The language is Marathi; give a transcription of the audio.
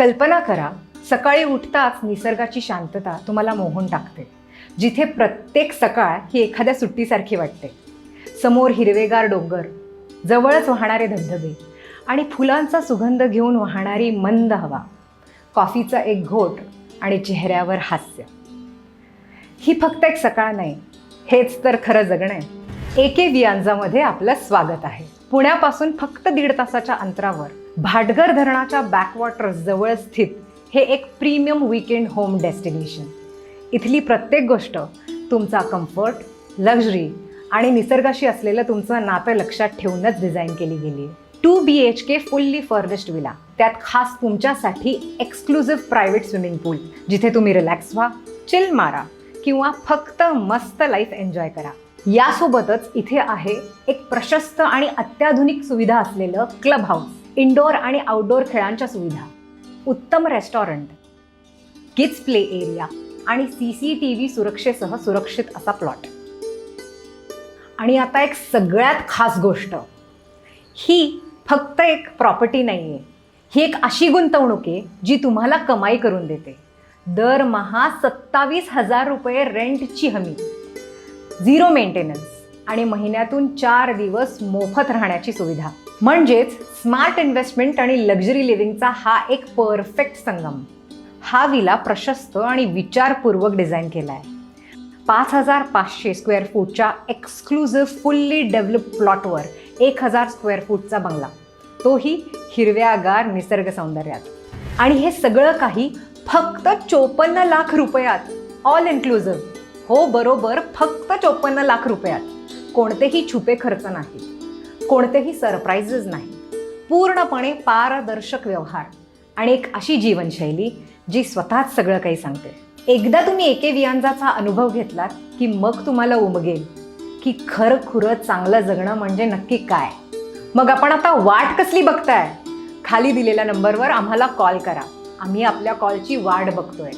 कल्पना करा सकाळी उठताच निसर्गाची शांतता तुम्हाला मोहून टाकते. जिथे प्रत्येक सकाळ ही एखाद्या सुट्टीसारखी वाटते. समोर हिरवेगार डोंगर जवळच वाहणारे धबधबे आणि फुलांचा सुगंध घेऊन वाहणारी मंद हवा. कॉफीचा एक घोट आणि चेहऱ्यावर हास्य. ही फक्त एक सकाळ नाही हेच तर खरं जगणं आहे. एके वियांजामध्ये आपलं स्वागत आहे. पुण्यापासून फक्त दीड तासाच्या अंतरावर. भाटघर धरणाच्या बॅकवॉटर्स जवळ स्थित हे एक प्रीमियम वीकेंड होम डेस्टिनेशन इथली प्रत्येक गोष्ट तुमचा कम्फर्ट लक्झरी आणि निसर्गाशी असलेलं तुमचं नातं लक्षात ठेवूनच डिझाईन केली गेली. आहे two B H K fully furnished villa त्यात खास तुमच्यासाठी एक्सक्लुझिव्ह प्रायव्हेट स्विमिंग पूल जिथे तुम्ही रिलॅक्स व्हा चिल मारा किंवा फक्त मस्त लाईफ एन्जॉय करा. यासोबतच इथे आहे एक प्रशस्त आणि अत्याधुनिक सुविधा असलेलं क्लब हाऊस इंडोर आणि आउटडोअर खेळांच्या सुविधा उत्तम रेस्टॉरंट किड्स प्ले एरिया आणि सी सी टी व्ही सुरक्षेसह सुरक्षित असा प्लॉट आणि आता एक सगळ्यात खास गोष्ट ही फक्त एक प्रॉपर्टी नाही आहे ही एक अशी गुंतवणूक आहे जी तुम्हाला कमाई करून देते. दरमहा सत्तावीस हजार रुपये रेंटची हमी झिरो मेंटेनन्स आणि महिन्यातून चार दिवस मोफत राहण्याची सुविधा. म्हणजेच स्मार्ट इन्व्हेस्टमेंट आणि लक्झरी लिव्हिंगचा हा एक परफेक्ट संगम. हा विला प्रशस्त आणि विचारपूर्वक डिझाईन केला आहे पाच हजार पाचशे स्क्वेअर फूटच्या एक्सक्लुझिव्ह फुल्ली डेव्हलप प्लॉटवर एक हजार स्क्वेअर फूटचा बंगला. तोही हिरव्यागार निसर्ग सौंदर्यात. आणि हे सगळं काही फक्त चोपन्न लाख रुपयात. ऑल इन्क्लुझिव्ह हो बरोबर फक्त चोपन्न लाख रुपयात. कोणतेही छुपे खर्च नाही. कोणतेही सरप्राईजेस नाही. पूर्णपणे पारदर्शक व्यवहार आणि एक अशी जीवनशैली जी स्वतःच सगळं काही सांगते. एकदा तुम्ही एके वियांजाचा अनुभव घेतलात की मग तुम्हाला उमगेल की खरं खुरं चांगलं जगणं म्हणजे नक्की काय? मग आपण आता वाट कसली बघताय? खाली दिलेल्या नंबरवर आम्हाला कॉल करा. आम्ही आपल्या कॉलची वाट बघतोय.